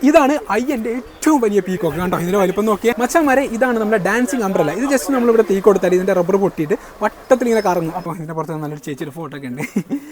ഇതാണ് അയ്യന്റെ ഏറ്റവും വലിയ പീക്കോക്ക് കണ്ടോ? ഇതിന്റെ വലിപ്പം നോക്കിയാൽ മച്ചന്മാരെ ഇതാണ് നമ്മുടെ ഡാൻസിങ് അംബ്രല ഇത് ജസ്റ്റ് നമ്മൾ ഇവിടെ തീ കൊടുത്താൽ ഇതിന്റെ റബ്ബർ പൊട്ടിയിട്ട് വട്ടത്തിൽ ഇങ്ങനെ കറങ്ങും. അപ്പോൾ ഇതിന്റെ പുറത്ത് നല്ലൊരു ചേച്ചിയുടെ ഫോട്ടോ ഒക്കെ ഉണ്ട്.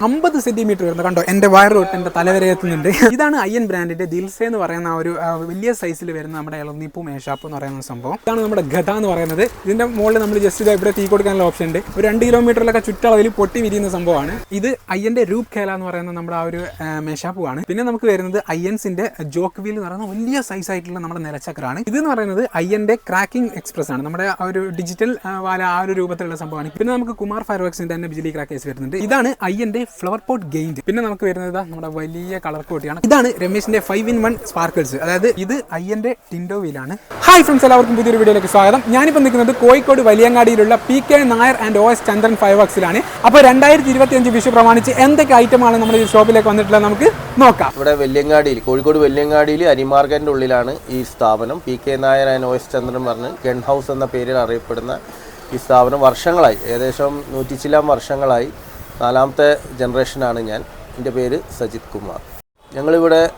അമ്പത് സെന്റിമീറ്റർ വരുന്ന കണ്ടോ? എന്റെ വയർ തൊട്ട് എന്റെ തലവരെ എത്തുന്നുണ്ട്. ഇതാണ് അയ്യൻ ബ്രാൻഡിന്റെ ദിൽസെ എന്ന് പറയുന്ന ഒരു വലിയ സൈസിൽ വരുന്ന നമ്മുടെ ഇളനീപ്പും മേഷാപ്പ് എന്ന് പറയുന്ന സംഭവം. ഇതാണ് നമ്മുടെ ഗത എന്ന് പറയുന്നത്. ഇതിന്റെ മുകളിൽ നമ്മൾ ജസ്റ്റ് ഇത് ഇവിടെ തീ കൊടുക്കാനുള്ള ഓപ്ഷൻ ഉണ്ട്. ഒരു രണ്ട് കിലോമീറ്ററിലൊക്കെ ചുറ്റളവിൽ പൊട്ടി വിരിയുന്ന സംഭവമാണ്. ഇത് അയ്യന്റെ രൂപ് ഖേല എന്ന് പറയുന്ന നമ്മുടെ ആ ഒരു മേശാപ്പുമാണ് പിന്നെ നമുക്ക് വരുന്നത് അയ്യൻസിന്റെ ജോക്ക് വീൽ എന്ന് പറയുന്ന വലിയ സൈസ് ആയിട്ടുള്ള നമ്മുടെ നിലച്ചക്രാണ്. ഇത് എന്ന് പറയുന്നത് അയ്യന്റെ ക്രാക്കിംഗ് എക്സ്പ്രസ് ആണ്. നമ്മുടെ ആ ഒരു ഡിജിറ്റൽ വാല ആ ഒരു രൂപത്തിലുള്ള സംഭവമാണ്. പിന്നെ നമുക്ക് കുമാർ ഫയർവർക്സിന്റെ തന്നെ ബിജിലി ക്രാക്കേഴ്സ് വരുന്നുണ്ട്. ഇതാണ് അയ്യന്റെ ഫ്ലവർ പോട്ട് ഗെയിൻഡ് പിന്നെ നമുക്ക് വരുന്നത് നമ്മുടെ വലിയ കളർ കോട്ടിയാണ് ഇതാണ് രമേശിന്റെ ഫൈവ് ഇൻ വൺ സ്പാർക്കിൾസ് അതായത് ഇത് അയ്യന്റെ ടിൻഡോ വീലാണ് ഹായ് ഫ്രണ്ട്സ് എല്ലാവർക്കും പുതിയൊരു വീഡിയോയിലേക്ക് സ്വാഗതം. ഞാനിപ്പോൾ നിൽക്കുന്നത് Kozhikode വലിയങ്ങാടിയിലുള്ള P K Nair and O S Chandran five അപ്പോൾ രണ്ടായിരത്തി ഇരുപത്തി അഞ്ച് വിഷു പ്രമാണിച്ച് എന്തൊക്കെ ഐറ്റമാണ് നമ്മുടെ ഈ ഷോപ്പിലേക്ക് വന്നിട്ടുള്ളത് നമുക്ക് നോക്കാം. ഇവിടെ വലിയങ്ങാടിയിൽ കോഴിക്കോട് വലിയങ്ങാടിയിൽ അരിമാർഗന്റെ ഉള്ളിലാണ് സ്ഥാപനം P K Nair and O S Chandran പറഞ്ഞ് ഗൺ ഹൗസ് എന്ന പേരിൽ അറിയപ്പെടുന്ന ഈ സ്ഥാപനം വർഷങ്ങളായി ഏകദേശം നൂറ്റി ചില വർഷങ്ങളായി. നാലാമത്തെ ജനറേഷനാണ് ഞാൻ. എന്റെ പേര് സജിത് കുമാർ. ഞങ്ങളിവിടെ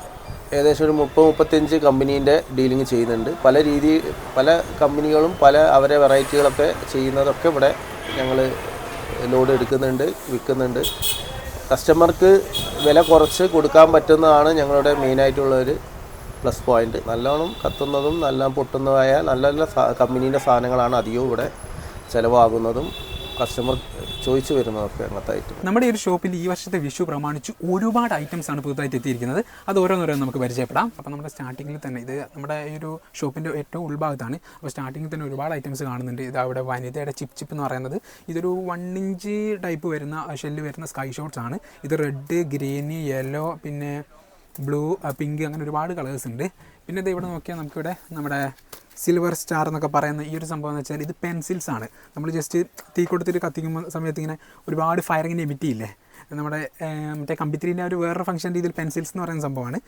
ഏകദേശം ഒരു മുപ്പത് മുപ്പത്തഞ്ച് കമ്പനീന്റെ ഡീലിംഗ് ചെയ്യുന്നുണ്ട്. പല രീതി പല കമ്പനികളും പല അവരെ വെറൈറ്റികളൊക്കെ ചെയ്യുന്നതൊക്കെ ഇവിടെ ഞങ്ങൾ ലോഡ് എടുക്കുന്നുണ്ട് വിൽക്കുന്നുണ്ട്. കസ്റ്റമർക്ക് വില കുറച്ച് കൊടുക്കാൻ പറ്റുന്നതാണ് ഞങ്ങളുടെ മെയിനായിട്ടുള്ള ഒരു പ്ലസ് പോയിന്റ്. നല്ലോണം കത്തുന്നതും നല്ല പൊട്ടുന്നതായ നല്ല നല്ല കമ്പനീന്റെ സാധനങ്ങളാണ് അധികവും ഇവിടെ ചിലവാകുന്നതും കസ്റ്റമർ ചോദിച്ചു വരുന്നതൊക്കെ അങ്ങനത്തെ ഐറ്റം നമ്മുടെ ഈ ഒരു ഷോപ്പിൽ ഈ വർഷത്തെ വിഷു പ്രമാണിച്ച് ഒരുപാട് ഐറ്റംസ് ആണ് പുതുതായിട്ട് എത്തിയിരിക്കുന്നത്. അത് ഓരോന്നോരോന്ന് നമുക്ക് പരിചയപ്പെടാം. അപ്പോൾ നമ്മുടെ സ്റ്റാർട്ടിങ്ങിൽ തന്നെ ഇത് നമ്മുടെ ഈ ഒരു ഷോപ്പിന്റെ ഏറ്റവും ഉൾഭാഗത്താണ്. അപ്പോൾ സ്റ്റാർട്ടിങ്ങിൽ തന്നെ ഒരുപാട് ഐറ്റംസ് കാണുന്നുണ്ട്. ഇത് അവിടെ വനിതയുടെ ചിപ്പ് ചിപ്പ് എന്ന് പറയുന്നത്. ഇതൊരു വൺ ഇഞ്ച് ടൈപ്പ് വരുന്ന ഷെല്ല് വരുന്ന സ്കൈ ഷോട്ട്സ് ആണ്. ഇത് റെഡ് ഗ്രീന് യെല്ലോ പിന്നെ ബ്ലൂ പിങ്ക് അങ്ങനെ ഒരുപാട് കളേഴ്സ് ഉണ്ട്. പിന്നെ ഇത് ഇവിടെ നോക്കിയാൽ നമുക്കിവിടെ നമ്മുടെ സിൽവർ സ്റ്റാർ എന്നൊക്കെ പറയുന്ന ഈ ഒരു സംഭവം എന്ന് വെച്ചാൽ ഇത് പെൻസിൽസ് ആണ്. നമ്മൾ ജസ്റ്റ് തീ കൊടുത്തിട്ട് കത്തിക്കുമ്പോൾ സമയത്ത് ഇങ്ങനെ ഒരുപാട് ഫയറിങ്ങിന് എമിറ്റ് ചെയ്യില്ലേ നമ്മുടെ മറ്റേ കമ്പിത്തിരിന്റെ ഒരു വേറൊരു ഫംഗ്ഷൻ രീതിയിൽ പെൻസിൽസ് എന്ന് പറയുന്ന സംഭവമാണ്.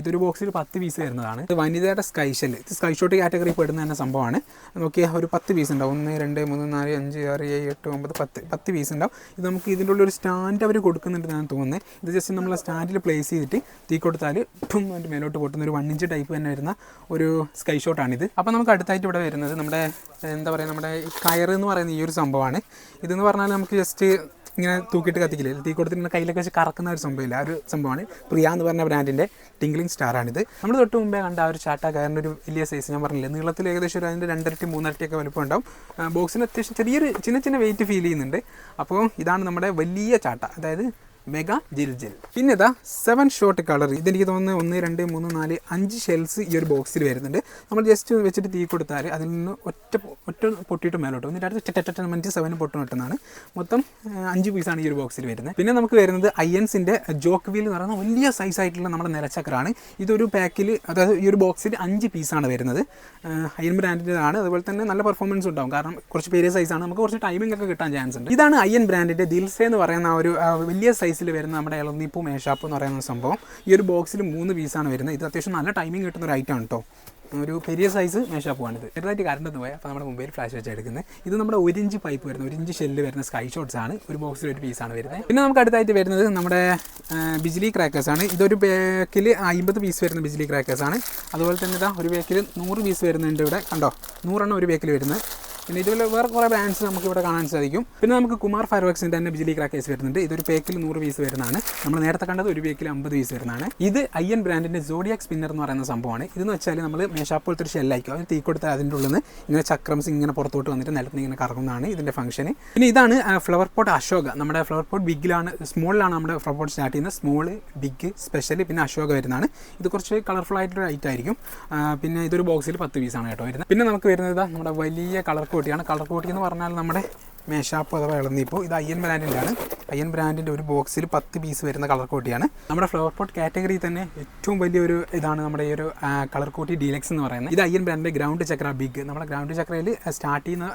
ഇതൊരു ബോക്സിൽ പത്ത് പീസ് വരുന്നതാണ്. ഇത് വനിതയുടെ സ്കൈ ഷെൽ ഇത് സ്കൈ ഷോട്ട് കാറ്റഗറി പെടുന്ന തന്നെ സംഭവമാണ്. നോക്കിയാൽ ഒരു പത്ത് പീസ് ഉണ്ടാവും. ഒന്ന് രണ്ട് മൂന്ന് നാല് അഞ്ച് ആറ് ഏഴ് എട്ട് ഒമ്പത് പത്ത് പത്ത് പീസ് ഉണ്ടാവും. ഇത് നമുക്ക് ഇതിന്റെ ഉള്ളിൽ ഒരു സ്റ്റാൻഡ് അവർ കൊടുക്കുന്നുണ്ട് ഞാൻ തോന്നുന്നത് ഇത് ജസ്റ്റ് നമ്മൾ സ്റ്റാൻഡിൽ പ്ലേസ് ചെയ്തിട്ട് തീ കൊടുത്താൽ ഇപ്പം അതിന്റെ മേലോട്ട് പൊട്ടുന്ന ഒരു വൺ ഇഞ്ച് ടൈപ്പ് തന്നെ വരുന്ന ഒരു സ്കൈ ഷോട്ടാണിത് അപ്പോൾ നമുക്ക് അടുത്തായിട്ട് ഇവിടെ വരുന്നത് നമ്മുടെ എന്താ പറയുക നമ്മുടെ കയർ എന്ന് പറയുന്ന ഈ ഒരു സംഭവമാണ്. ഇതെന്ന് പറഞ്ഞാൽ നമുക്ക് ജസ്റ്റ് ഇങ്ങനെ തൂക്കിയിട്ട് കത്തിക്കില്ലേ? തീ കൊടുത്തിട്ട് ഇങ്ങനെ കയ്യിലൊക്കെ വെച്ച് കറക്കുന്ന ഒരു സംഭവമില്ല. ആ ഒരു സംഭവമാണ് പ്രിയ എന്ന് പറഞ്ഞ ബ്രാൻഡിന്റെ ടിംഗ്ലിംഗ് സ്റ്റാറാണിത്. നമ്മൾ തൊട്ട് മുമ്പേ കണ്ട ആ ഒരു ചാട്ട കയറിന്റെ ഒരു വലിയ സൈസ് ഞാൻ പറഞ്ഞില്ലേ? നീളത്തിൽ ഏകദേശം ഒരു അതിന്റെ രണ്ടരട്ടി മൂന്നരട്ടിയൊക്കെ വലുപ്പം ഉണ്ടാവും ബോക്സിന് അത്യാവശ്യം ചെറിയൊരു ചിന്ന ചിന്ന വെയിറ്റ് ഫീൽ ചെയ്യുന്നുണ്ട്. അപ്പോൾ ഇതാണ് നമ്മുടെ വലിയ ചാട്ട അതായത് മെഗാ ജിൽ ജിൽ. പിന്നെ ഇതാ സെവൻ ഷോട്ട് കളർ ഇതെനിക്ക് തോന്നുന്നത് ഒന്ന് രണ്ട് മൂന്ന് നാല് അഞ്ച് ഷെൽസ് ഈ ഒരു ബോക്സിൽ വരുന്നുണ്ട്. നമ്മൾ ജസ്റ്റ് വെച്ചിട്ട് തീ കൊടുത്താൽ അതിൽ നിന്ന് ഒറ്റ ഒറ്റ പൊട്ടിയിട്ട് മേലോട്ട് എന്നിട്ട് അടുത്ത് ടെറ്റ മഞ്ച് സെവൻ പൊട്ടും കിട്ടുന്നതാണ് മൊത്തം അഞ്ച് പീസാണ് ഈ ഒരു ബോക്സിൽ വരുന്നത്. പിന്നെ നമുക്ക് വരുന്നത് അയ്യൻസിന്റെ ജോക്ക് വീൽ എന്ന് പറയുന്ന വലിയ സൈസ് ആയിട്ടുള്ള നമ്മുടെ നിലച്ചക്രാണ്. ഇതൊരു പാക്കിൽ അതായത് ഈ ഒരു ബോക്സിൽ അഞ്ച് പീസാണ് വരുന്നത്. അയ്യൻ ബ്രാൻഡിന്റെതാണ് അതുപോലെ തന്നെ നല്ല പെർഫോമൻസ് ഉണ്ടാവും. കാരണം കുറച്ച് പേര് സൈസാണ് നമുക്ക് കുറച്ച് ടൈമിംഗ് ഒക്കെ കിട്ടാൻ ചാൻസ് ഉണ്ട്. ഇതാണ് അയ്യൻ ബ്രാൻഡിന്റെ ദിൽസേ എന്ന് പറയുന്ന ആ ഒരു വലിയ വലിയ സൈസിൽ വരുന്ന നമ്മുടെ ഇളനീപ്പൂ മേഷാപ്പ് എന്ന് പറയുന്ന സംഭവം. ഈ ഒരു ബോക്സിൽ മൂന്ന് പീസാണ് വരുന്നത്. ഇത് അത്യാവശ്യം നല്ല ടൈമിംഗ് കിട്ടുന്ന ഒരു ഐറ്റം ആണ് കേട്ടോ ഒരു പെരിയ സൈസ് മേശാപ്പുവാണിത് ചെറുതായിട്ട് കറണ്ട് ഒന്ന് പോയാൽ അപ്പോൾ നമ്മുടെ മുമ്പിൽ ഫ്ലാഷ് വെച്ച് എടുക്കുന്നത് ഇത് നമ്മുടെ ഒരു ഇഞ്ച് പൈപ്പ് വരുന്ന ഒരു ഇഞ്ച് ഷെല്ല് വരുന്ന സ്കൈ ഷോട്ട്സ് ആണ്. ഒരു ബോക്സിൽ ഒരു പീസാണ് വരുന്നത് പിന്നെ നമുക്ക് അടുത്തായിട്ട് വരുന്നത് നമ്മുടെ ബിജ്ലി ക്രാക്കേഴ്സ് ആണ്. ഇതൊരു ബേക്കിൽ അമ്പത് പീസ് വരുന്ന ബിജ്ലി ക്രാക്കേഴ്സ് ആണ്. അതുപോലെ തന്നെ ഇതാ ഒരു ബേക്കിൽ നൂറ് പീസ് വരുന്നുണ്ട് ഇവിടെ. കണ്ടോ? നൂറെണ്ണം ഒരു ബേക്കിൽ വരുന്നത്. പിന്നെ ഇതുപോലെ വേറെ കുറേ ബ്രാൻഡ്സ് നമുക്ക് ഇവിടെ കാണാൻ സാധിക്കും. പിന്നെ നമുക്ക് കുമാർ ഫയർവർക്സിന്റെ തന്നെ ബിജിലി ക്രാക്കേഴ്സ് വരുന്നുണ്ട്. ഇതൊരു പേക്കിൽ നൂറ് പീസ് വരുന്നതാണ്. നമ്മൾ നേരത്തെ കണ്ടത് ഒരു പേക്കിൽ അമ്പത് പീസ് വരുന്നതാണ്. ഇത് ഐ എൻ ബ്രാൻഡിന്റെ ജോഡിയാക് സ്പിന്നർ എന്ന് പറയുന്ന സംഭവമാണ്. ഇതെന്ന് വെച്ചാൽ നമ്മൾ മേശാപ്പോലത്തെ ഒരു ഷെല്ലായിരിക്കും അതിന് തീ കൊടുത്താൽ അതിന്റെ ഉള്ളിൽ നിന്ന് ഇങ്ങനെ ചക്രംസ് ഇങ്ങനെ പുറത്തോട്ട് വന്നിട്ട് നിലത്ത് ഇങ്ങനെ കറങ്ങുന്നതാണ് ഇതിന്റെ ഫംഗ്ഷൻ പിന്നെ ഇതാണ് ഫ്ലവർ പോട്ട് അശോക. നമ്മുടെ ഫ്ലവർ പോട്ട് ബിഗിലാണ് സ്മോളിലാണ് നമ്മുടെ ഫ്ലവർ പോട്ട് സ്റ്റാർട്ട് ചെയ്യുന്നത്. സ്മോൾ ബിഗ് സ്പെഷ്യൽ പിന്നെ അശോക വരുന്നതാണ്. ഇത് കുറച്ച് കളർഫുൾ ആയിട്ടൊരു ഐറ്റം ആയിരിക്കും. പിന്നെ ഇതൊരു ബോക്സിൽ പത്ത് പീസാണ് കേട്ടോ വരുന്നത്. പിന്നെ നമുക്ക് വരുന്നത് നമ്മുടെ വലിയ കളർ കോട്ടിയാണ്. കളർ കോട്ടി എന്ന് പറഞ്ഞാൽ നമ്മുടെ മേശാപ്പ് അഥവാ ഇളന്നിപ്പോൾ ഇത് അയ്യൻ ബ്രാൻഡിന്റെ ആണ് അയ്യൻ ബ്രാൻഡിന്റെ ഒരു ബോക്സിൽ പത്ത് പീസ് വരുന്ന കളർ കോട്ടിയാണ്. നമ്മുടെ ഫ്ലവർ പോട്ട് കാറ്റഗറി തന്നെ ഏറ്റവും വലിയൊരു ഇതാണ് നമ്മുടെ ഈ ഒരു കളർ കോട്ടി ഡീലക്സ് എന്ന് പറയുന്നത്. ഇത് അയ്യൻ ബ്രാൻഡിന്റെ ഗ്രൗണ്ട് ചക്ര ബിഗ് നമ്മുടെ ഗ്രൗണ്ട് ചക്രയിൽ സ്റ്റാർട്ട് ചെയ്യുന്ന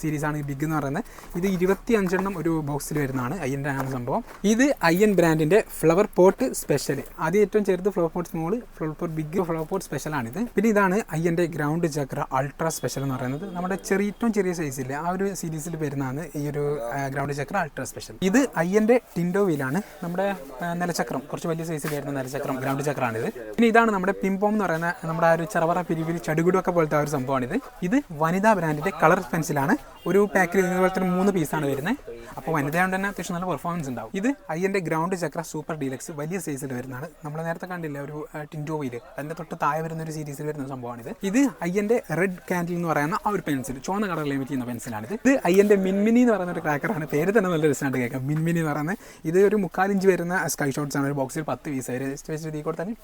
സീരീസാണ് ഈ ബിഗ് എന്ന് പറയുന്നത്. ഇത് ഇരുപത്തി അഞ്ചെണ്ണം ഒരു ബോക്സിൽ വരുന്നതാണ് അയ്യന്റെ ആണ് സംഭവം. ഇത് അയ്യൻ ബ്രാൻഡിന്റെ ഫ്ലവർ പോട്ട് സ്പെഷ്യൽ ആദ്യം ഏറ്റവും ചെറുത് flower pot small flower pot big flower pot സ്പെഷ്യലാണിത് പിന്നെ ഇതാണ് അയ്യന്റെ ഗ്രൗണ്ട് ചക്ര അൾട്രാ സ്പെഷ്യൽ എന്ന് പറയുന്നത്. നമ്മുടെ ചെറിയ ഏറ്റവും ചെറിയ സൈസിൽ ആ ഒരു സീരീസിൽ വരുന്നതാണ് ഈ ഒരു ഗ്രൗണ്ട് ചക്ര അൾട്രാ സ്പെഷ്യൽ ഇത് ഇത് അയ്യന്റെ ടിൻഡോ വീലാണ്. നമ്മുടെ നിലചക്രം. കുറച്ച് വലിയ സൈസിൽ വരുന്ന നിലചക്രം ഗ്രൗണ്ട് ചക്രമാണിത്. പിന്നെ ഇതാണ് നമ്മുടെ പിംപോം എന്ന് പറയുന്ന നമ്മുടെ ആ ഒരു ചെറവറ പിരിപിരി ചടുകുടൊക്കെ പോലത്തെ ആ ഒരു സംഭവമാണിത്. ഇത് വനിതാ ബ്രാൻഡിന്റെ കളർ പെൻസിലാണ് ഒരു പാക്കിൽ ഇതുപോലെ തന്നെ മൂന്ന് പീസാണ് വരുന്നത് അപ്പോൾ വനിതയാണ്ട് തന്നെ അത്യാവശ്യം നല്ല പെർഫോമൻസ് ഉണ്ടാവും. ഇത് അയ്യന്റെ ഗ്രൗണ്ട് ചക്ര സൂപ്പർ ഡീലക്സ് വലിയ സൈസിൽ വരുന്നതാണ്. നമ്മൾ നേരത്തെ കണ്ടില്ല ഒരു വീൽ അതിന്റെ തൊട്ട് താഴെ വരുന്ന ഒരു സീരീസിൽ വരുന്ന സംഭവമാണിത്. ഇത് അയ്യന്റെ റെഡ് കാൻഡിൽ എന്ന് പറയുന്ന ആ ഒരു പെൻസിൽ ചുവന്ന കളർ ലിമിറ്റ് ചെയ്യുന്ന പെൻസിലാണിത് ഇത്. അയ്യന്റെ മിൻമിനി എന്ന് പറയുന്ന ഒരു ക്രാക്കറാണ് പേര് തന്നെ നല്ല രസമായിട്ട് കേൾക്കാം മിൻമിനി എന്ന് പറയുന്നത്. ഇത് ഒരു മുക്കാലിഞ്ച് വരുന്ന സ്കൈ ഷോട്ട്സ് ആണ്. ഒരു ബോക്സിൽ പത്ത് പീസ് വെച്ചിട്ട് കൂടെ കൊടുത്താൽ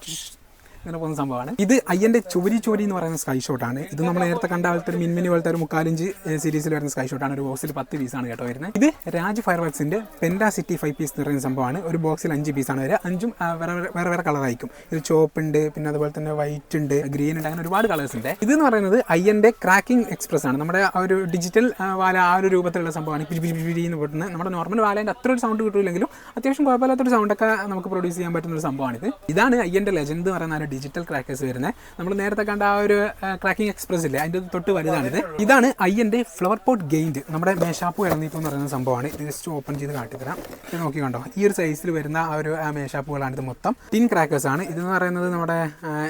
ഇങ്ങനെ പോകുന്ന സംഭവമാണ്. ഇത് അയ്യന്റെ ചുവരി ചോരി എന്ന് പറയുന്ന സ്കൈ ഷോട്ടാണ് ഇത് നമ്മൾ നേരത്തെ കണ്ട ഒരു മിൻമിനി പോലത്തെ ഒരു മുക്കാലിഞ്ച് സീരീസിൽ വരുന്ന സ്കൈ ഷോട്ടാണ് ഒരു ബോക്സിൽ പത്ത് പീസാണ് കേട്ടോ വരുന്നത്. ഇത് രാജ് ഫയർ വർക്സിന്റെ പെൻഡാ സിറ്റി ഫൈവ് പീസ് എന്ന് പറയുന്ന സംഭവമാണ്. ഒരു ബോക്സിൽ അഞ്ച് പീസാണ് വരെ അഞ്ചും വേറെ വേറെ- വേറെ കളറായിരിക്കും ഇത് ചോപ്പ് ഉണ്ട് പിന്നെ അതുപോലെ തന്നെ വൈറ്റ് ഉണ്ട് ഗ്രീൻ ഉണ്ട് അങ്ങനെ ഒരുപാട് കളേഴ്സ് ഉണ്ട്. ഇത് എന്ന് പറയുന്നത് അയ്യന്റെ ക്രാക്കിംഗ് എക്സ്പ്രസ് ആണ്. നമ്മുടെ ആ ഒരു ഡിജിറ്റൽ വാല ആ ഒരു രൂപത്തിലുള്ള സംഭവമാണ്. പിരി പിരി പിരി എന്ന് പെട്ടെന്ന് നമ്മുടെ നോർമൽ വാലേന്റെ അത്ര ഒരു സൗണ്ട് കിട്ടില്ലെങ്കിലും അത്യാവശ്യം കുഴപ്പമില്ലാത്തൊരു സൗണ്ടൊക്കെ നമുക്ക് പ്രൊഡ്യൂസ് ചെയ്യാൻ പറ്റുന്ന ഒരു സംഭവമാണിത്. ഇതാണ് അയ്യന്റെ ലെജൻഡ് എന്ന് പറയുന്ന ഡിജിറ്റൽ ക്രാക്കേഴ്സ് വരുന്നത് നമ്മൾ നേരത്തെ കണ്ട ആ ഒരു ക്രാക്കിംഗ് എക്സ്പ്രസ് ഇല്ലേ? അതിന്റെ തൊട്ട് വലുതാണിത്. ഇതാണ് അയ്യന്റെ ഫ്ലവർ പോട്ട് ഗെയിൻഡ് നമ്മുടെ മേശാപ്പ് ഇളനീപ്പ് എന്ന് പറയുന്ന സംഭവമാണ്. ഇത് ജസ്റ്റ് ഓപ്പൺ ചെയ്ത് കാട്ടിത്തരാം. ഇത് നോക്കി കണ്ടോ? ഈ ഒരു സൈസിൽ വരുന്ന ആ ഒരു മേശാപ്പുകളാണിത് മേശാപ്പുകളാണ് ഇത് മൊത്തം. ടിൻ ക്രാക്കേഴ്സ് ആണ്. ഇതെന്ന് പറയുന്നത് നമ്മുടെ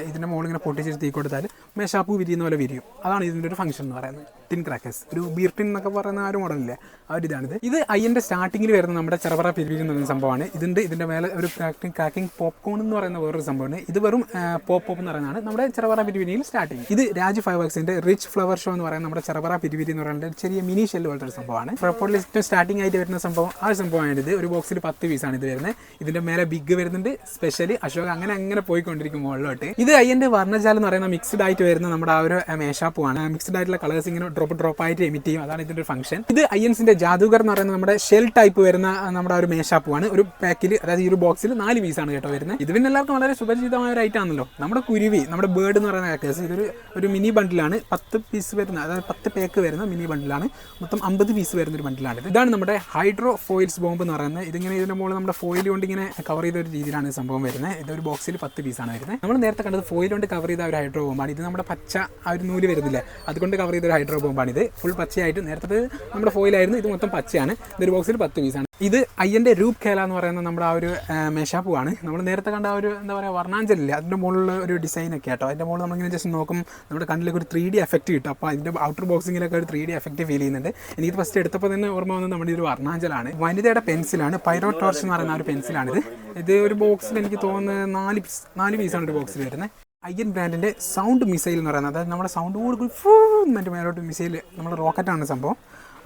ഇതിന്റെ മുകളിൽ ഇങ്ങനെ പൊട്ടിച്ചിട്ട് തീ കൊടുത്താൽ മേശാപ്പ് വിരിയുന്ന പോലെ വിരിയും. അതാണ് ഇതിന്റെ ഒരു ഫംഗ്ഷൻ എന്ന് പറയുന്നത്. ടിൻ ക്രാക്കേഴ്സ് ഒരു ബീർ ടിൻ എന്നൊക്കെ പറയുന്ന ആ ഒരു മോഡലില്ലേ ആ ഒരു ഇതാണിത്. ഇത് അയ്യന്റെ സ്റ്റാർട്ടിങ്ങിൽ വരുന്ന നമ്മുടെ ചെറുപറ പിരിവിരി പറയുന്ന സംഭവമാണ്. ഇതിന്റെ ഇതിന്റെ മേലെ ഒരു ക്രാക്കിംഗ് ക്രാക്കിംഗ് പോപ്കോൺ എന്ന് പറയുന്ന വേറൊരു സംഭവമാണ്. ഇത് വെറും പോപ്പ് എന്ന് പറയുന്നതാണ് നമ്മുടെ ചെറുപറ പിരിവിനിയിൽ സ്റ്റാർട്ടിങ് ഇത് രാജ് ഫൈവ് വർക്സിന്റെ റിച്ച് ഫ്ലവർ ഷോ എന്ന് പറയുന്ന നമ്മുടെ ചെറുപറ പിരിവിരി എന്ന് പറയുന്ന ചെറിയ മിനി ഷെല്ല് പോലത്തെ ഒരു സംഭവമാണ്. പ്രപ്പോർട്ടിൽ ഏറ്റവും സ്റ്റാർട്ടിംഗ് ആയിട്ട് വരുന്ന സംഭവം ആ ഒരു സംഭവമാണ് ഇത് ഒരു ബോക്സിൽ പത്ത് പീസാണ് ഇത് വരുന്നത്. ഇതിന്റെ മേലെ ബിഗ് വരുന്നുണ്ട്. സ്പെഷ്യലി അശോക് അങ്ങനെ അങ്ങനെ പോയിക്കൊണ്ടിരിക്കും മുകളിലോട്ട്. ഇത് അയ്യന്റെ വർണജാലെന്ന് പറയുന്ന മിക്സ്ഡ് ആയിട്ട് വരുന്ന നമ്മുടെ ആ ഒരു മേശാപ്പുമാണ് മിക്സ്ഡ് ആയിട്ടുള്ള കളേഴ്സ് ഇങ്ങനെ ഡ്രോപ്പ് ഡ്രോപ്പ് ആയിട്ട് എമിറ്റ് ചെയ്യും. അതാണ് ഇതിന്റെ ഒരു ഫംഗ്ഷൻ ഇത് അയ്യൻസിന്റെ ജാദൂഗർ എന്ന് പറയുന്ന നമ്മുടെ ഷെൽ ടൈപ്പ് വരുന്ന നമ്മുടെ ഒരു മേശാപ്പുമാണ് ഒരു പാക്കിൽ അതായത് ഈ ഒരു ബോക്സിൽ നാല് പീസാണ് കേട്ടോ വരുന്നത്. ഇത് പിന്നെ എല്ലാവർക്കും വളരെ സുപരിചിതമായ ഒരു ഐറ്റം ആണല്ലോ. നമ്മുടെ കുരുവി നമ്മുടെ ബേർഡ് എന്ന് പറയുന്ന ആക്ടേഴ്സ് ഇതൊരു ഒരു മിനി ബണ്ടിലാണ് പത്ത് പീസ് വരുന്ന അതായത് പത്ത് പേക്ക് വരുന്ന മിനി ബണ്ടിലാണ് മൊത്തം അമ്പത് പീസ് വരുന്ന ഒരു ബണ്ടിലാണ് ഇതാണ് നമ്മുടെ ഹൈഡ്രോ ഫോയിൽസ് ബോംബ് എന്ന് പറയുന്നത്. ഇതിങ്ങനെ ഇതിന്റെ മുകളിൽ നമ്മുടെ ഫോയിൽ കൊണ്ട് ഇങ്ങനെ കവർ ചെയ്ത ഒരു രീതിയിലാണ് സംഭവം വരുന്നത്. ഇതൊരു ബോക്സിൽ പത്ത് പീസാണ് വരുന്നത്. നമ്മൾ നേരത്തെ കണ്ടത് ഫോയിൽ കൊണ്ട് കവർ ചെയ്ത ഒരു ഹൈഡ്രോ ബോംബാണ് ഇത് നമ്മുടെ പച്ച ആ ഒരു നൂൽ വരുന്നില്ലേ? അതുകൊണ്ട് കവർ ചെയ്ത ഒരു ഹൈഡ്രോ ബോംബാണ് ഇത് ഫുൾ പച്ചയായിട്ട് നേരത്തെ നമ്മുടെ ഫോയിലായിരുന്നു ഇത് മൊത്തം പച്ചയാണ്. ഇതൊരു ബോക്സിൽ പത്ത് പീസാണ് ഇത് അയ്യന്റെ രൂപ് കേല എന്ന് പറയുന്ന നമ്മുടെ ആ ഒരു മേശാപ്പുവാണ്. നമ്മൾ നേരത്തെ കണ്ട ആ ഒരു എന്താ പറയുക വർണാഞ്ചലില്ലേ? അതിന്റെ മുകളിലുള്ള ഒരു ഡിസൈനൊക്കെ കേട്ടോ അതിന്റെ മുകളിൽ നമ്മളിങ്ങനെ ജസ്റ്റ് നോക്കും. നമ്മുടെ കണ്ണിലേക്ക് ഒരു ത്രീ ഡി എഫക്റ്റ് കിട്ടും. അപ്പോൾ അതിന്റെ ഔട്ടർ ബോക്സിങ്ങിലൊക്കെ ഒരു ത്രീ ഡി എഫക്റ്റ് ഫീൽ ചെയ്യുന്നുണ്ട്. എനിക്ക് ഫസ്റ്റ് എടുത്തപ്പോൾ തന്നെ ഓർമ്മ വന്നത് നമ്മുടെ ഒരു വർണാഞ്ചലാണ്. വനിതയുടെ പെൻസിലാണ് പൈറോ ടോർച്ച് എന്ന് പറയുന്ന ഒരു പെൻസിലാണിത് ഇത് ഒരു ബോക്സിൽ എനിക്ക് തോന്നുന്നത് നാല് പീസ് നാല് പീസാണ് ഒരു ബോക്സിൽ വരുന്നത്. അയ്യൻ ബ്രാൻഡിന്റെ സൗണ്ട് മിസൈൽ എന്ന് പറയുന്നത്. അതായത് നമ്മുടെ സൗണ്ട് കൂടി ഫൂ മറ്റേ മേലോട്ട് മിസൈൽ നമ്മുടെ റോക്കറ്റാണ് സംഭവം.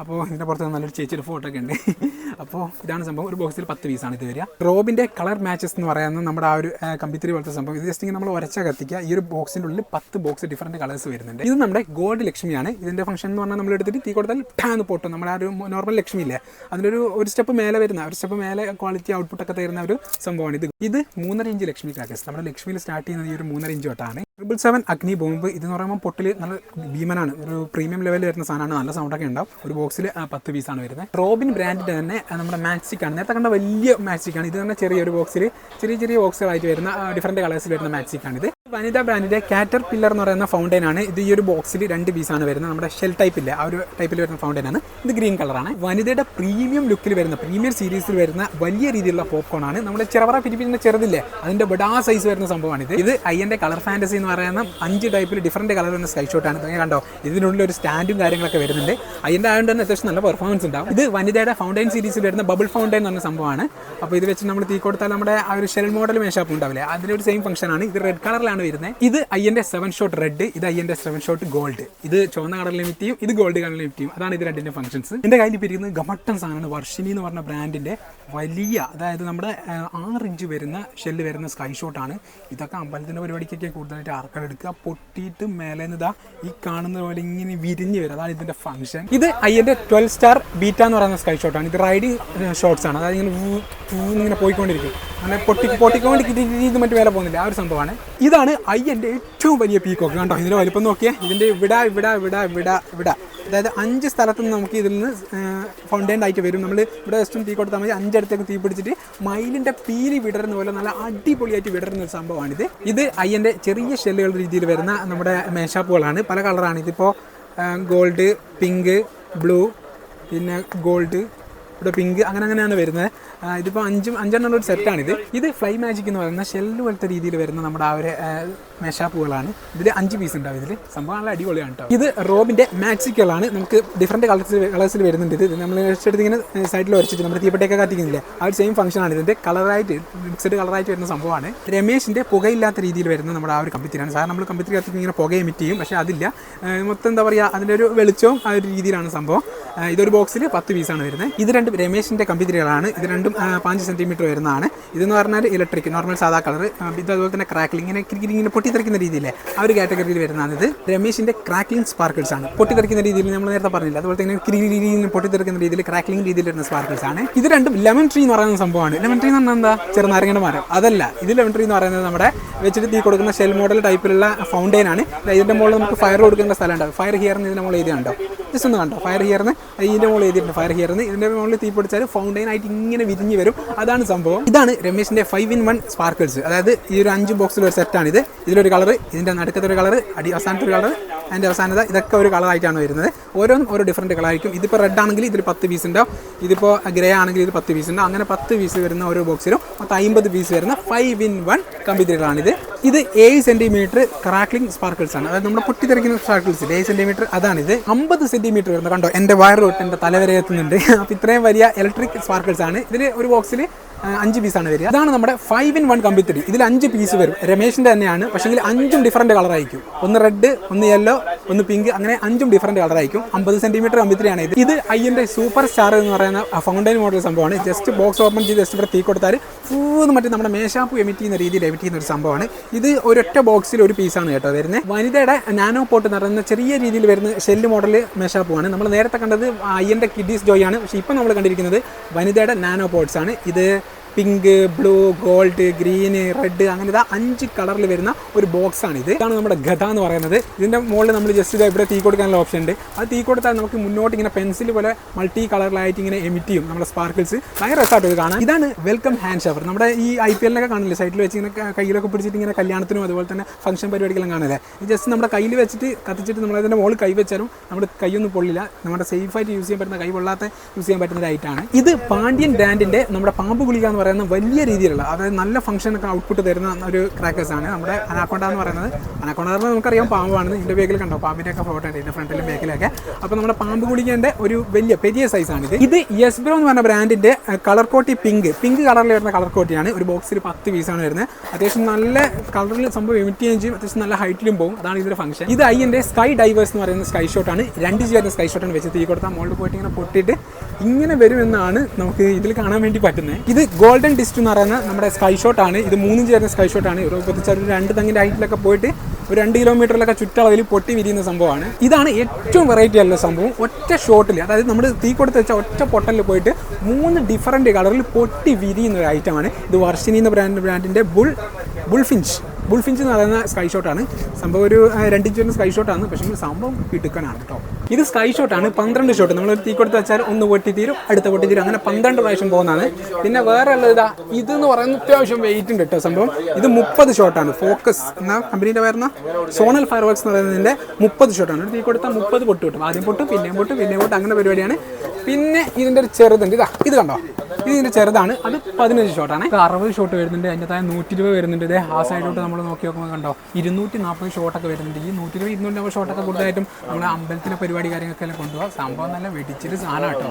അപ്പോൾ ഇതിന്റെ പുറത്ത് നല്ലൊരു ചേച്ചിയുടെ ഫോട്ടോ ഒക്കെ ഉണ്ട്. അപ്പോൾ ഇതാണ് സംഭവം. ഒരു ബോക്സിൽ പത്ത് പീസാണ് ഇത് വരിക. റോബിന്റെ കളർ മാച്ചസ് എന്ന് പറയുന്നത് നമ്മുടെ ആ ഒരു കമ്പിത്തിരി പോലത്തെ സംഭവം. ഇത് ജസ്റ്റ് നമ്മൾ ഒരച്ച കത്തിക്കുക. ഈ ഒരു ബോക്സിന്റെ ഉള്ളിൽ പത്ത് ബോക്സ് ഡിഫറന്റ് കളേഴ്സ് വരുന്നുണ്ട്. ഇത് നമ്മുടെ ഗോൾഡ് ലക്ഷ്മിയാണ്. ഇതിന്റെ ഫംഗ്ഷൻ എന്ന് പറഞ്ഞാൽ നമ്മൾ എടുത്തിട്ട് തീ കൊടുത്താൽ ടാന്ന് പോട്ടും. നമ്മുടെ ആ ഒരു നോർമൽ ലക്ഷ്മി ഇല്ലേ? അതിനൊരു ഒരു സ്റ്റെപ്പ് മേലെ വരുന്ന ഒരു സ്റ്റെപ്പ് മേലെ ക്വാളിറ്റി ഔട്ട്പുട്ടൊക്കെ തരുന്ന ഒരു സംഭവമാണ് ഇത്. ഇത് മൂന്നര ഇഞ്ച് ലക്ഷ്മി കാക്കേഴ്സ് നമ്മുടെ ലക്ഷ്മിയിൽ സ്റ്റാർട്ട് ചെയ്യുന്നത് ഈ ഒരു മൂന്നര ഇഞ്ച് തൊട്ടാണ്. ട്രിപ്പിൾ സെവൻ അഗ്നി ബോംബ് ഇതെന്ന് പറയുമ്പോൾ പൊട്ടിൽ നല്ല ഭീമനാണ്. ഒരു പ്രീമിയം ലെവലിൽ വരുന്ന സാധനമാണ്. നല്ല സൗണ്ടൊക്കെ ഉണ്ടാവും. ഒരു ബോക്സിൽ പത്ത് പീസാണ് വരുന്നത്. റോബിൻ ബ്രാൻഡിന്റെ തന്നെ നമ്മുടെ മാക്സിക് ആണ്. നേരത്തെ കണ്ട വലിയ മാക്സിക് ആണ്. ഇത് തന്നെ ചെറിയൊരു ബോക്സിൽ ചെറിയ ചെറിയ ബോക്സുകളായിട്ട് വരുന്ന ഡിഫറന്റ് കളേഴ്സിൽ വരുന്ന മാക്സിക് ആണ് ഇത്. വനിത ബ്രാൻഡിന്റെ കാറ്റർ പില്ലർ എന്ന് പറയുന്ന ഫൗണ്ടൈൻ ആണ്. ഇത് ഈ ഒരു ബോക്സിൽ രണ്ട് പീസാണ് വരുന്നത്. നമ്മുടെ ഷെൽ ടൈപ്പ് ഇല്ല ആ ഒരു ടൈപ്പിൽ വരുന്ന ഫൗണ്ടൈൻ ആണ്. ഇത് ഗ്രീൻ കളറാണ് വനിതയുടെ പ്രീമിയം ലുക്കിൽ വരുന്ന പ്രീമിയം സീരീസിൽ വരുന്ന വലിയ രീതിയിലുള്ള പോപ്കോൺ ആണ്. നമ്മുടെ ചെറവറ പിരിപ്പിന്റെ ചെറുതില്ലേ അതിന്റെ ബഡാ സൈസ് വരുന്ന സംഭവമാണ് ഇത്. ഇത് അയ്യന്റെ കളർ ഫാന്റസി എന്ന് പറയുന്ന അഞ്ച് ടൈപ്പിൽ ഡിഫറന്റ് കളർ വരുന്ന സ്കൈ ഷോട്ടാണ് അങ്ങനെ കണ്ടോ? ഇതിനുള്ളിൽ ഒരു സ്റ്റാൻഡും കാര്യങ്ങളൊക്കെ വരുന്നുണ്ട്. അതിന്റെ ആയതുകൊണ്ട് തന്നെ അത്യാവശ്യം നല്ല പെർഫോമൻസ് ഉണ്ടാവും. ഇത് വനിതയുടെ ഫൗണ്ടൈൻ സീരീസിൽ വരുന്ന ബബിൾ ഫൗണ്ടൈൻ എന്ന് പറഞ്ഞ സംഭവമാണ്. അപ്പോൾ ഇത് വെച്ച് നമ്മൾ തീ കൊടുത്താൽ നമ്മുടെ ആ ഒരു ഷെൽ മോഡൽ മേശാപ്പ് ഉണ്ടാവില്ലേ? അതിലൊരു സെയിം ഫംഗ്ഷൻ ആണ്. ഇത് റെഡ് കളറിലാണ് വരുന്നത് ഇത് അയ്യന്റെ സെവൻ ഷോട്ട് റെഡ് ഇത് അയ്യന്റെ സെവൻ ഷോട്ട് ഗോൾഡ് ഇത് ചുവന്ന കളർ ലിമിറ്റ് ചെയ്യും ഇത് ഗോൾഡ് കളർ ലിമിറ്റ് ചെയ്യും. അതാണ് ഇത് രണ്ടിന്റെ ഫംഗ്ഷൻസ് എന്റെ കയ്യിൽ ഇരിക്കുന്നത് ഗമട്ടൻ സാധനമാണ് വർഷിനി എന്ന് പറഞ്ഞ ബ്രാൻഡിന്റെ വലിയ അതായത് നമ്മുടെ ആറ് ഇഞ്ച് വരുന്ന ഷെല്ല് വരുന്ന സ്കൈ ഷോട്ടാണ് ഇതൊക്കെ അമ്പലത്തിന്റെ പരിപാടിക്കൊക്കെ കൂടുതലായിട്ട് ആർക്കാർ എടുക്കുക പൊട്ടിയിട്ട് മേലെ ഇതാ ഈ കാണുന്ന പോലെ ഇങ്ങനെ വിരിഞ്ഞ് വരും. അതാണ് ഇതിന്റെ ഫംഗ്ഷൻ ഇത് അയ്യന്റെ ട്വൽവ് സ്റ്റാർ ബീറ്റ എന്ന് പറയുന്ന സ്കൈ ഷോട്ടാണ് ഇത് റൈഡിങ് ഷോട്ട്സ് ആണ്. അതായത് ഇങ്ങനെ ഇങ്ങനെ പോയിക്കൊണ്ടിരിക്കും. അങ്ങനെ പൊട്ടി പൊട്ടിക്കൊണ്ടിരിക്കും മറ്റു മേലെ പോകുന്നില്ല. ആ ഒരു സംഭവമാണ്. ഇതാണ് അയ്യന്റെ ഏറ്റവും വലിയ പീക്കോക്ക് കണ്ടോ? ഇതിന്റെ വലിപ്പം നോക്കിയേ. ഇതിന്റെ ഇവിടെ ഇവിടെ ഇവിടെ ഇവിടെ ഇവിടെ. അതായത് അഞ്ച് സ്ഥലത്ത് നിന്ന് നമുക്ക് ഇതിൽ നിന്ന് ഫൗണ്ടൈൻ ആയിട്ട് വരും. നമ്മൾ ഇവിടെ ജസ്റ്റും തീ കൊടുത്താൽ മതി. അഞ്ചിടത്തേക്ക് തീ പിടിച്ചിട്ട് മയിലിന്റെ പീലി വിടരുന്ന പോലെ നല്ല അടിപൊളിയായിട്ട് വിടരുന്ന ഒരു സംഭവമാണിത്. ഇത് അയ്യന്റെ ചെറിയ ഷെല്ലുകളുടെ രീതിയിൽ വരുന്ന നമ്മുടെ മേശാപ്പുകളാണ്. പല കളറാണ് ഇതിപ്പോൾ ഗോൾഡ് പിങ്ക് ബ്ലൂ പിന്നെ ഗോൾഡ് ഇവിടെ പിങ്ക് അങ്ങനെ അങ്ങനെയാണ് വരുന്നത്. ഇതിപ്പോൾ അഞ്ചും അഞ്ചെണ്ണം ഒരു സെറ്റാണിത് ഇത് ഫ്ലൈ മാജിക് എന്ന് പറയുന്ന ഷെല്ല് പോലത്തെ രീതിയിൽ വരുന്ന നമ്മുടെ ആ ഒരു മെഷാപ്പുകളാണ് ഇതിൽ അഞ്ച് പീസ് ഉണ്ടാവും ഇതിൽ സംഭവം നല്ല അടിപൊളിയാണ് കേട്ടോ ഇത് റോബിന്റെ മാക്സിക്കുകളാണ് നമുക്ക് ഡിഫറെന്റ് കളേഴ്സ് കളേഴ്സിൽ വരുന്നുണ്ട് ഇത്. നമ്മൾ എടുത്തിട്ട് ഇങ്ങനെ സൈഡിൽ വരച്ചിട്ട് നമ്മുടെ തീപ്പെട്ടിയൊക്കെ കത്തിക്കുന്നില്ലേ ആ ഒരു സെയിം ഫംഗ്ഷനാണ് ഇതിന്റെ കളറായിട്ട് മിക്സഡ് കളറായിട്ട് വരുന്ന സംഭവമാണ്. രമേശിന്റെ പുകയില്ലാത്ത രീതിയിൽ വരുന്ന നമ്മുടെ ആ ഒരു കമ്പിത്തിരിയാണ് സാർ നമ്മൾ കമ്പിത്തിരി കത്തിക്ക് ഇങ്ങനെ പുക എമിറ്റ് ചെയ്യും പക്ഷേ അതില്ല. മൊത്തം എന്താ പറയുക അതിന്റെ ഒരു വെളിച്ചവും ആ ഒരു രീതിയിലാണ് സംഭവം. ഇതൊരു ബോക്സിൽ പത്ത് പീസാണ് വരുന്നത്. ഇത് രണ്ടും രമേശിന്റെ കമ്പിതിരികളാണ്. ഇത് രണ്ടും പാഞ്ച് സെന്റിമീറ്റർ വരുന്നതാണ് ഇതെന്ന് പറഞ്ഞാൽ ഇലക്ട്രിക് നോർമൽ സാധാ കളർ ഇത് അതുപോലെ തന്നെ ക്രാക്കിളിംഗ് ഇങ്ങനെ ഇങ്ങനെ പൊട്ടിത്തെറിക്കുന്ന രീതിയിലെ ആ ഒരു കാറ്റഗറിയിൽ വരുന്നതാണ് ഇത്. രമേശിന്റെ ക്രാക്ലിംഗ് സ്പാർക്കിൾസ് ആണ്. പൊട്ടിത്തെറിക്കുന്ന രീതിയിൽ നമ്മൾ നേരത്തെ പറഞ്ഞില്ല അതുപോലെ തന്നെ കിരിക്കിരി ഇങ്ങനെ പൊട്ടിത്തെറിക്കുന്ന രീതിയിൽ ക്രാക്ലിംഗ് രീതിയിൽ വരുന്ന സ്പാർക്കിൾസ് ആണ്. ഇത് രണ്ടും ലെമൺ ട്രീ എന്ന് പറയുന്ന സംഭവമാണ്. ലെമൺ ട്രീ എന്ന് പറഞ്ഞാൽ എന്താ? ചെറുനാരങ്ങയുടെ മരം. അതല്ല ഇത് ലെമൺ ട്രീ എന്ന് പറയുന്നത് നമ്മുടെ വെച്ചിട്ട് തീ കൊടുക്കുന്ന ഷെൽ മോഡൽ ടൈപ്പിലുള്ള ഫൗണ്ടൈൻ ആണ്. ഇതിന്റെ മുകളിൽ നമുക്ക് ഫയർ കൊടുക്കേണ്ട സ്ഥലം ഫയർ ഹിയർന്ന് ഇതിന്റെ മുകളിൽ എഴുതിയുണ്ടോ ജസ്റ്റ് ഒന്ന് കണ്ടോ? ഫയർ ഹിയർന്ന് ഇതിന്റെ മുകളിൽ എഴുതിയിട്ടുണ്ട് ഫയർ ഹിയർന്ന് ഇതിന്റെ ഇതിന്റെ മുകളിൽ തീ പിടിച്ചാൽ ഫൗണ്ടൈൻ ആയിട്ട് ഇങ്ങനെ വിരിഞ്ഞ് വരും. അതാണ് സംഭവം. ഇതാണ് രമേശിന്റെ ഫൈവ് ഇൻ വൺ സ്പാർക്കിൾസ് അതായത് ഈ ഒരു അഞ്ച് ബോക്സിൽ ഒരു സെറ്റാണ് ഇത് ഇതിലൊരു കളർ ഇതിന്റെ നടുക്കത്തെ ഒരു കളർ അടി അവസാനത്തെ ഒരു കളർ അതിന്റെ അവസാനത ഇതൊക്കെ ഒരു കളറായിട്ടാണ് വരുന്നത്. ഓരോന്നും ഓരോ ഡിഫറെന്റ് കളറായിരിക്കും ഇതിപ്പോൾ റെഡ് ആണെങ്കിൽ ഇതിൽ പത്ത് പീസ് ഉണ്ടാവും. ഇതിപ്പോൾ ഗ്രേ ആണെങ്കിൽ ഇത് പത്ത് പീസ് ഉണ്ടാവും. അങ്ങനെ പത്ത് പീസ് വരുന്ന ഓരോ ബോക്സിലും മൊത്തം അമ്പത് പീസ് വരുന്ന ഫൈവ് ഇൻ വൺ കമ്പിത്തിരികളാണിത് ഇത് ഏഴ് സെന്റിമീറ്റർ ക്രാക്ലിംഗ് സ്പാർക്കിൾസ് ആണ്. അതായത് നമ്മുടെ പൊട്ടിത്തെറിക്കുന്ന സ്പാർക്കിൾസ് ഏഴ് സെന്റിമീറ്റർ അതാണിത്. അമ്പത് സെന്റിമീറ്റർ വരുന്നത് കണ്ടോ? എന്റെ വയർ തൊട്ട് എന്റെ തലവരെ എത്തുന്നുണ്ട്. അപ്പോൾ ഇത്രയും വലിയ ഇലക്ട്രിക് സ്പാർക്കിൾസ് ആണ്. ഇതിൽ ഒരു ബോക്സിൽ അഞ്ച് പീസാണ് വരിക. അതാണ് നമ്മുടെ ഫൈവ് ഇൻ വൺ കമ്പിത്തിരി ഇതിൽ അഞ്ച് പീസ് വരും. രമേശിന്റെ തന്നെയാണ്. പക്ഷേങ്കിൽ അഞ്ചും ഡിഫറന്റ് കളറായിരിക്കും ഒന്ന് റെഡ് ഒന്ന് യെല്ലോ ഒന്ന് പിങ്ക് അങ്ങനെ അഞ്ചും ഡിഫറന്റ് കളറായിരിക്കും അമ്പത് സെന്റിമീറ്റർ കമ്പിത്തിരിയാണ് ഇത്. ഇത് ഐന്റെ സൂപ്പർ സ്റ്റാർ എന്ന് പറയുന്ന ഫൗണ്ടൈൻ മോഡൽ സംഭവമാണ്. ജസ്റ്റ് ബോക്സ് ഓപ്പൺ ചെയ്ത് ജസ്റ്റ് ഇവിടെ തീ കൊടുത്താൽ ഫൂന്ന് മറ്റേ നമ്മുടെ മേശാപ്പ് എമിറ്റ് ചെയ്യുന്ന രീതിയിൽ എമിറ്റ് ചെയ്യുന്ന ഒരു സംഭവമാണ്. ഇത് ഒരൊറ്റ ബോക്സിൽ ഒരു പീസാണ് കേട്ടോ വരുന്നത് വനിതയുടെ നാനോ പോട്ട് പറയുന്ന ചെറിയ രീതിയിൽ വരുന്ന ഷെല്ല് മോഡൽ മേശാപ്പുമാണ് നമ്മൾ നേരത്തെ കണ്ടത് അയ്യന്റെ കിഡീസ് ജോയ് ആണ്. പക്ഷേ ഇപ്പം നമ്മൾ കണ്ടിരിക്കുന്നത് വനിതയുടെ നാനോ പോട്ട്സ് ആണ്. ഇത് pink blue gold green red അങ്ങനെ ഇതാ അഞ്ച് കളറിൽ വരുന്ന ഒരു ബോക്സ് ആണ് ഇത്. ഇതാണ് നമ്മുടെ ഗത എന്ന് പറയുന്നത്. ഇതിന്റെ മുകളിൽ നമ്മൾ ജസ്റ്റ് ഇതാ ഇവിടെ തീ കൊടുക്കാനുള്ള ഓപ്ഷൻ ഉണ്ട്. അത് തീ കൊടുത്താൽ നമുക്ക് മുന്നോട്ട് ഇങ്ങനെ പെൻസിൽ പോലെ മൾട്ടി കളറിലായിട്ട് ഇങ്ങനെ എമിറ്റ് ചെയ്യും നമ്മുടെ സ്പാർക്കിൾസ് ഭയങ്കര രസമായിട്ട് ഇത് കാണാം ഇതാണ് വെൽക്കം ഹാൻഡ് ഷവർ നമ്മുടെ ഈ ഐ പി എല്ലിനൊക്കെ കാണില്ലേ? സൈഡിൽ വെച്ച് ഇങ്ങനെ കയ്യിലൊക്കെ പിടിച്ചിട്ട് ഇങ്ങനെ കല്യാണത്തിനും അതുപോലെ തന്നെ ഫംഗ്ഷൻ പരിപാടികളും കാണില്ലേ? ജസ്റ്റ് നമ്മുടെ കയ്യിൽ വെച്ചിട്ട് കത്തിച്ചിട്ട് നമ്മൾ അതിന്റെ മുകളിൽ കൈ വെച്ചാലും നമ്മുടെ കൈയൊന്നും പൊള്ളില്ല. നമ്മുടെ സേഫായിട്ട് യൂസ് ചെയ്യാൻ പറ്റുന്ന കൈ പൊള്ളാത്ത യൂസ് ചെയ്യാൻ പറ്റുന്ന ഒരു ഇത് പാണ്ഡ്യൻ ബ്രാൻഡിന്റെ നമ്മുടെ പാമ്പ് ഗുളിക എന്ന് പറയുന്ന വലിയ രീതിയിലുള്ള അതായത് നല്ല ഫംഗ്ഷൻ ഒക്കെ ഔട്ട്പുട്ട് തരുന്ന ഒരു ക്രാക്കേഴ്സാണ് നമ്മുടെ അനാക്കൊണ്ട എന്ന് പറയുന്നത്. അനാക്കൊണ്ട എന്ന് പറഞ്ഞാൽ നമുക്കറിയാം പാമ്പാണ്. ഇതിന്റെ ബേക്കിൽ കണ്ടോ? പാമ്പിന്റെയൊക്കെ ഫോട്ടോ ഉണ്ട് ഇതിന്റെ ഫ്രണ്ടിലും ബേക്കിലൊക്കെ അപ്പോൾ നമ്മുടെ പാമ്പ് കുളിക്കേണ്ട ഒരു വലിയ പെരിയ സൈസാണ് ഇത്. ഇത് യെസ് ബ്രോ എന്ന് പറഞ്ഞ ബ്രാൻഡിന്റെ കളർ കോട്ടി പിങ്ക് പിങ്ക് കളറിൽ വരുന്ന കളർ കോട്ടിയാണ് ഒരു ബോക്സിൽ പത്ത് പീസാണ് വരുന്നത്. അത്യാവശ്യം നല്ല കളറിൽ സംഭവം എമിറ്റ് ചെയ്യുകയും ചെയ്യും. അത്യാവശ്യം നല്ല ഹൈറ്റിലും പോകും. അതാണ് ഇതിന്റെ ഫംഗ്ഷൻ ഇത് ഐന്റെ സ്കൈ ഡൈവേഴ്സ് എന്ന് പറയുന്ന സ്കൈ ഷോട്ടാണ് രണ്ട് ജി വരുന്ന സ്കൈ ഷോട്ടാണ് വെച്ച് തീ കൊടുത്താൽ മോൾഡ് പോയിട്ട് ഇങ്ങനെ പൊട്ടിയിട്ട് ഇങ്ങനെ വരുമെന്നാണ് നമുക്ക് ഇതിൽ കാണാൻ വേണ്ടി പറ്റുന്നത്. ഇത് ഗോൾഡൻ ഡിസ്റ്റ് എന്ന് പറയുന്ന നമ്മുടെ സ്കൈ ഷോട്ട് ആണ്. ഇത് മൂന്നും ചേർന്ന സ്കൈ ഷോട്ട് ആണ്. ഒരു ഒരു രണ്ട് തങ്ങിന്റെ ഹൈറ്റിലൊക്കെ പോയിട്ട് ഒരു രണ്ട് കിലോമീറ്ററിലൊക്കെ ചുറ്റളവിൽ പൊട്ടി വിരിയുന്ന സംഭവമാണ്. ഇതാണ് ഏറ്റവും വെറൈറ്റി ആയിട്ടുള്ള സംഭവം. ഒറ്റ ഷോട്ടിൽ അതായത് നമ്മൾ തീ കൊടുത്ത് വെച്ച ഒറ്റ പൊട്ടലിൽ പോയിട്ട് മൂന്ന് ഡിഫറന്റ് കളറിൽ പൊട്ടി വിരിയുന്ന ഒരു ഐറ്റമാണ് ഇത് വർഷിനി എന്ന ബ്രാൻഡ് ബ്രാൻഡിന്റെ ബുൾ ബുൾഫിഞ്ച് ബുൾഫിഞ്ച് എന്ന് പറയുന്ന സ്കൈ ഷോട്ടാണ് സംഭവം ഒരു രണ്ട് വരുന്ന സ്കൈ ഷോട്ടാണ് പക്ഷേ സംഭവം കിടുക്കനാണ് കേട്ടോ. ഇത് സ്കൈ ഷോട്ടാണ് പന്ത്രണ്ട് ഷോട്ട് നമ്മൾ തീ കൊടുത്ത് വെച്ചാൽ ഒന്ന് പൊട്ടിത്തീരും അടുത്ത പൊട്ടി തീരും അങ്ങനെ പന്ത്രണ്ട് പ്രാവശ്യം പോകുന്നതാണ്. പിന്നെ വേറെ ഉള്ളത് ഇതാ ഇത് എന്ന് പറയുന്നത് അത്യാവശ്യം വെയിറ്റ് ഉണ്ട് കേട്ടോ സംഭവം. ഇത് മുപ്പത് ഷോട്ടാണ് ഫോക്കസ് എന്ന കമ്പനീന്റെ വരുന്ന സോണൽ ഫയർ വർക്ക്സ് എന്ന് പറയുന്നതിന്റെ മുപ്പത് ഷോട്ടാണ് ഒരു തീ കൊടുത്താൽ മുപ്പത് പൊട്ട് കിട്ടും. ആദ്യം പൊട്ട് പിന്നെയും പൊട്ട് പിന്നെയും പൊട്ട്. അങ്ങനെ പരിപാടിയാണ്. പിന്നെ ഇതിന്റെ ഒരു ചെറുതുണ്ട്. ഇതാ ഇത് കണ്ടോ? ഇത് ഇതിന്റെ ചെറുതാണ്. അത് പതിനഞ്ച് ഷോട്ടാണ് അറുപത് ഷോട്ട് വരുന്നുണ്ട്. അതിന്റെ താഴെ നൂറ്റി രൂപ വരുന്നുണ്ട്. ഇതേ ആ സൈഡോട്ട് നമ്മൾ നോക്കി നോക്കുമ്പോൾ കണ്ടോ? ഇരുന്നൂറ്റി നാൽപ്പത് ഷോട്ടൊക്കെ വരുന്നുണ്ട്. ഈ നൂറ്റി രൂപ ഇരുന്നൂറ്റി നാൽപ്പത് ഷോട്ടൊക്കെ കൂടുതലായിട്ടും നമ്മുടെ അമ്പലത്തിലെ പരിപാടി കാര്യങ്ങളൊക്കെ കൊണ്ടുപോകാം സംഭവം നല്ല വെടിച്ചിട്ട് സാധനം കേട്ടോ.